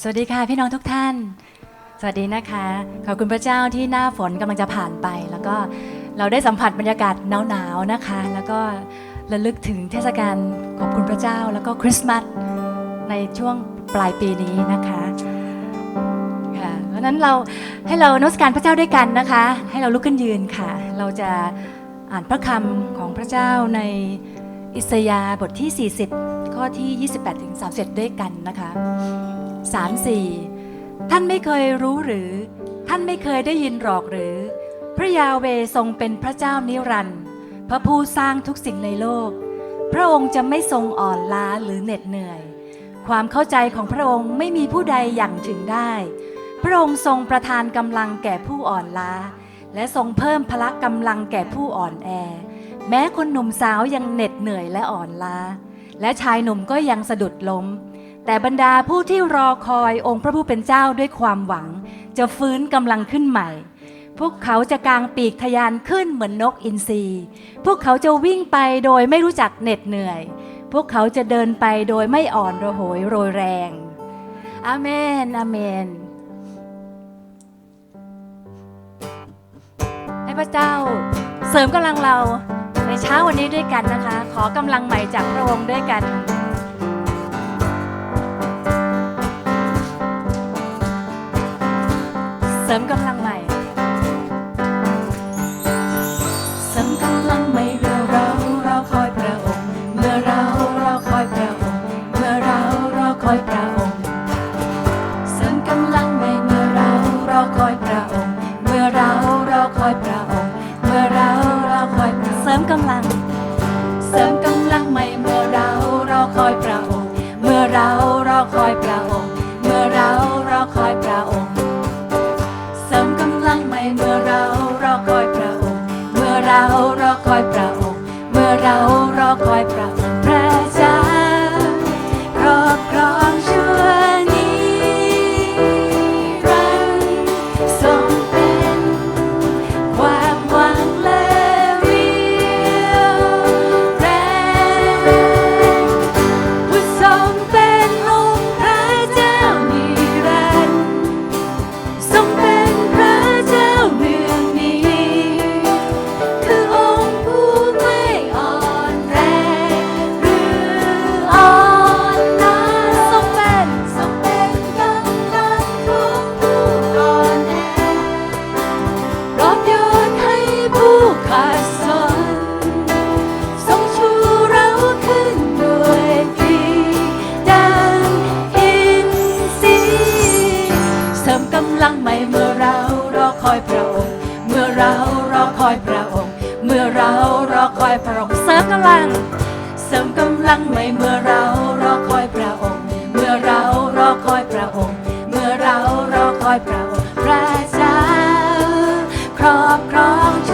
สวัสดีค่ะพี่น้องทุกท่าน สวัสดีนะคะ ขอบคุณพระเจ้าที่หน้าฝนกำลังจะผ่านไป แล้วก็เราได้สัมผัสบรรยากาศหนาวๆนะคะ แล้วก็ระลึกถึงเทศกาลขอบคุณพระเจ้า แล้วก็คริสต์มาสในช่วงปลายปีนี้นะคะค่ะเพราะนั้นเราให้เรานมัสการพระเจ้าด้วยกันนะคะ ให้เราลุกขึ้นยืนค่ะ เราจะอ่านพระคำของพระเจ้าในอิสยาห์บทที่ 40 ข้อที่ 28-31 ด้วยกันนะคะ สามสี่ท่านไม่เคยรู้หรือ ท่านไม่เคยได้ยินหรอกหรือ พระยาเวทรงเป็นพระเจ้านิรันดร์พระผู้สร้างทุกสิ่งในโลก พระองค์จะไม่ทรงอ่อนล้าหรือเหน็ดเหนื่อย ความเข้าใจของพระองค์ไม่มีผู้ใดอย่างถึงได้ พระองค์ทรงประทานกำลังแก่ผู้อ่อนล้า และทรงเพิ่มพละกำลังแก่ผู้อ่อนแอ แม้คนหนุ่มสาวยังเหน็ดเหนื่อยและอ่อนล้า และชายหนุ่มก็ยังสะดุดล้ม แต่บรรดาผู้ที่รอคอยองค์พระผู้เป็นเจ้าด้วยความหวัง จะฟื้นกำลังขึ้นใหม่ พวกเขาจะกางปีกทะยานขึ้นเหมือนนกอินทรีพวกเขาจะวิ่งไปโดยไม่รู้จักเหน็ดเหนื่อย พวกเขาจะเดินไปโดยไม่อ่อนระโหยโรยแรงอาเมนอาเมน ให้พระเจ้าเสริมกำลังเราในเช้าวันนี้ด้วยกันนะคะ ขอกำลังใหม่จากพระองค์ด้วยกัน ริมกำลัง รอบครอง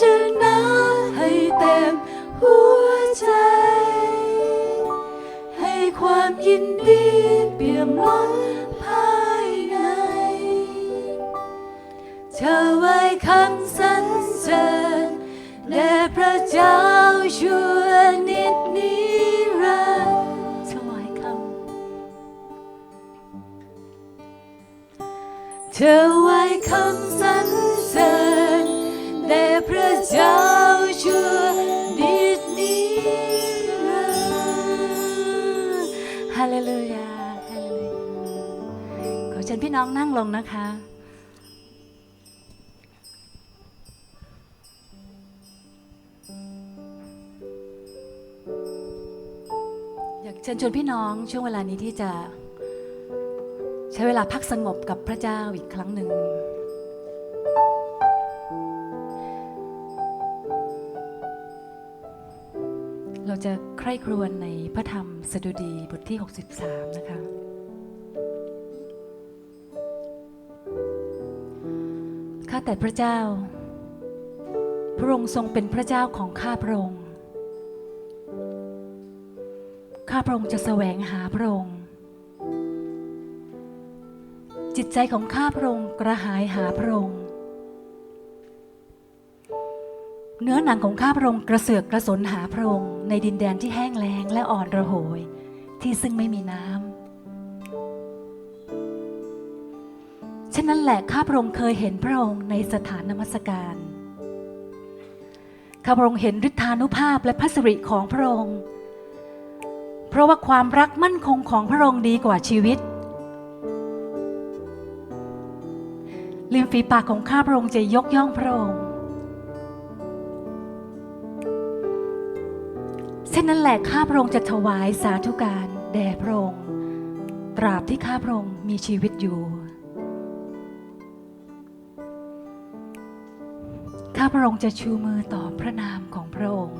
ชนะให้เต็มหัวใจ ให้ความยินดีเปี่ยมล้นภายใน เธอไว้คำสันเสริญแด่พระเจ้าชั่วนิดนิรันดวยคำเธอไว้คำสันเสริญ แต่พระเจ้าชั่ดิดนิรันดร์ฮาเลลูยาฮาเลลูยาขอเชิญพี่น้องนั่งลงนะคะอยากเชิญชวนพี่น้องช่วงเวลานี้ที่จะ ใช้เวลาพักสงบกับพระเจ้าอีกครั้งหนึ่ง เราจะใคร่ครวญในพระธรรมสดุดีบทที่ 63 นะคะ ข้าแต่พระเจ้า พระองค์ทรงเป็นพระเจ้าของข้าพระองค์ ข้าพระองค์จะแสวงหาพระองค์ จิตใจของข้าพระองค์กระหายหาพระองค์ เนื้อหนังของข้าพระองค์กระเสือกกระสนหาพระองค์ในดินแดนที่แห้งแล้งและอ่อนระโหย ที่ซึ่งไม่มีน้ำฉะนั้นแหละข้าพระองค์เคยเห็นพระองค์ในสถานนมัสการข้าพระองค์เห็นฤทธานุภาพและพระสิริของพระองค์ เพราะว่าความรักมั่นคงของพระองค์ดีกว่าชีวิต ริมฝีปากของข้าพระองค์จะยกย่องพระองค์ นนั้นแหละข้าพระองค์จะถวายสาธุการแด่พระองค์ตราบที่ข้าพระองค์มีชีวิตอยู่ ข้าพระองค์จะชูมือต่อพระนามของพระองค์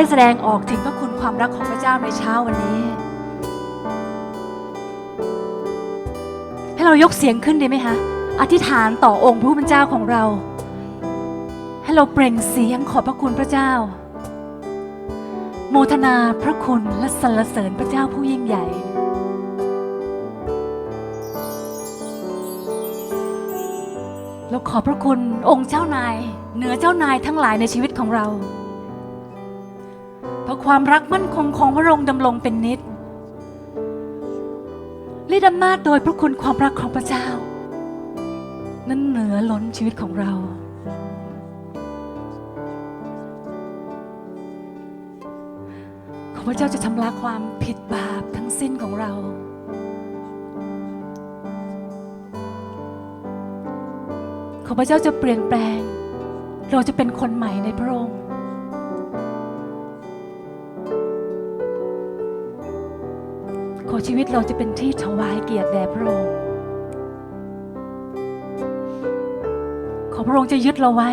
ได้แสดงออกถึงพระคุณความรักของพระเจ้าในเช้าวันนี้ ให้เรายกเสียงขึ้นดีไหมคะอธิษฐานต่อองค์พระผู้เป็นเจ้าของเรา ให้เราเปล่งเสียงขอบพระคุณพระเจ้า โมทนาพระคุณและสรรเสริญพระเจ้าผู้ยิ่งใหญ่เราขอบพระคุณองค์เจ้านาย เหนือเจ้านายทั้งหลายในชีวิตของเรา ความรักมั่นคงของพระองค์ดำรงเป็นนิจฤทธิอำนาจโดยพระคุณความรักของพระเจ้า นั้นเหนือล้นชีวิตของเราขอพระเจ้าจะชำระความผิดบาปทั้งสิ้นของเราขอพระเจ้าจะเปลี่ยนแปลง เราจะเป็นคนใหม่ในพระองค์ ชีวิตเราจะเป็นที่ถวายเกียรติแด่พระองค์ ขอพระองค์จะยึดเราไว้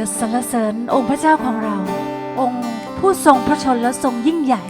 จะสรรเสริญองค์พระเจ้าของเรา องค์ผู้ทรงพระชนและทรงยิ่งใหญ่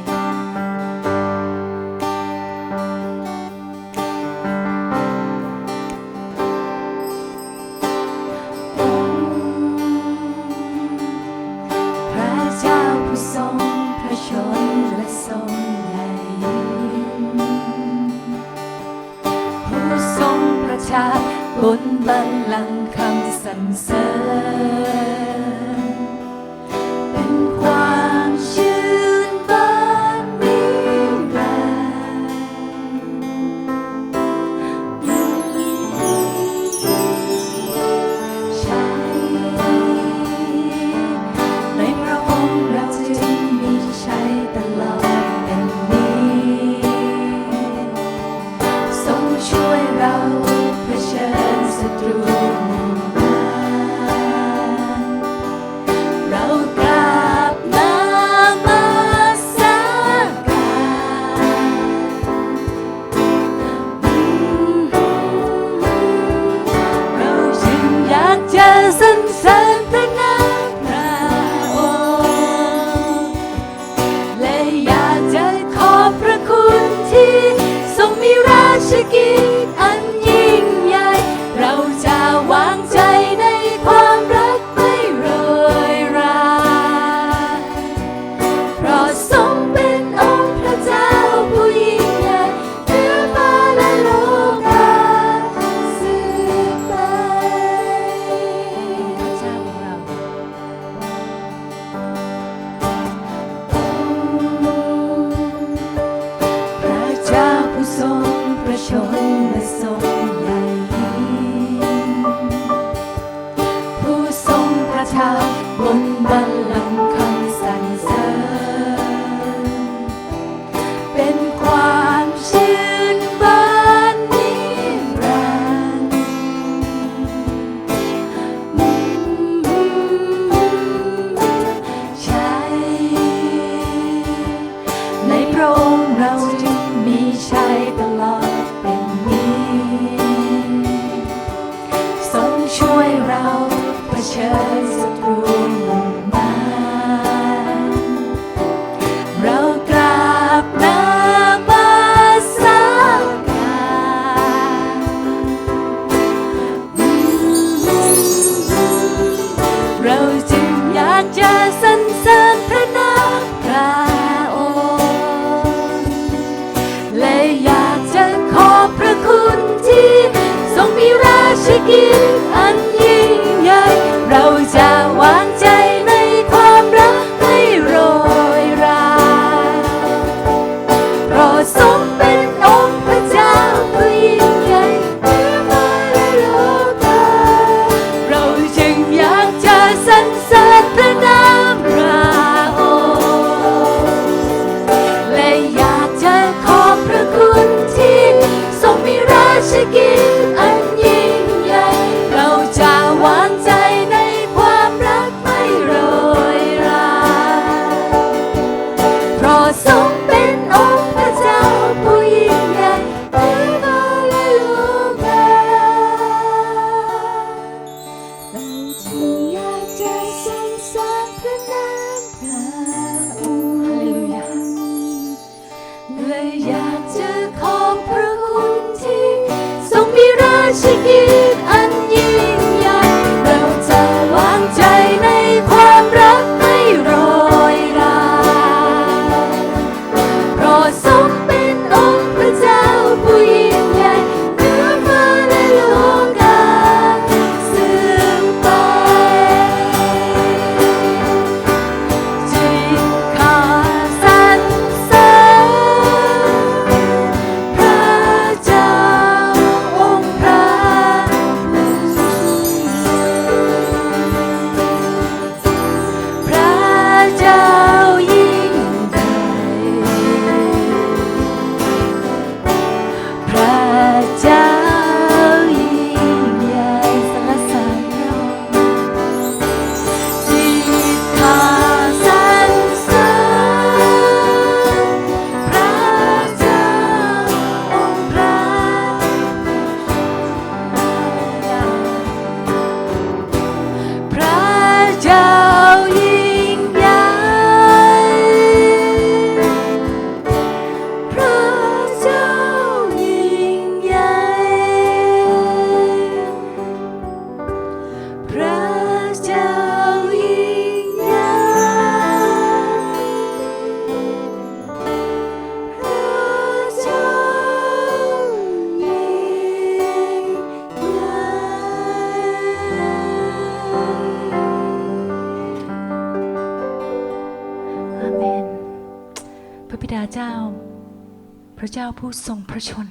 ู้ทรงพระชน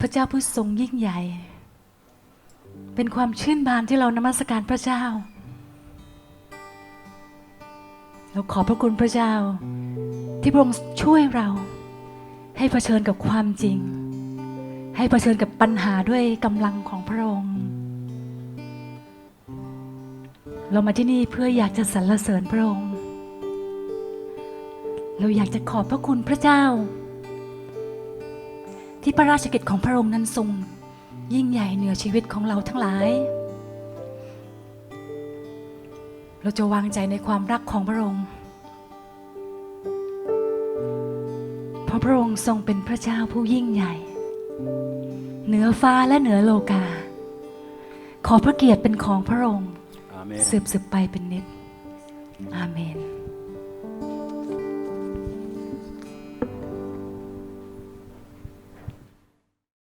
พระเจ้าผู้ทรงยิ่งใหญ่ เป็นความชื่นบานที่เรานมัสการพระเจ้า เราขอพระคุณพระเจ้า ที่พระองค์ช่วยเรา ให้เผชิญกับความจริง ให้เผชิญกับปัญหาด้วยกำลังของพระองค์ เรามาที่นี่เพื่ออยากจะสรรเสริญพระองค์ เราอยากจะขอบพระคุณพระเจ้า ที่พระราชกิจของพระองค์นั้นทรง ยิ่งใหญ่เหนือชีวิตของเราทั้งหลาย เราจะวางใจในความรักของพระองค์ เพราะพระองค์ทรงเป็นพระเจ้าผู้ยิ่งใหญ่ เหนือฟ้าและเหนือโลกา ขอพระเกียรติเป็นของพระองค์ สืบสืบไปเป็นนิดอาเมน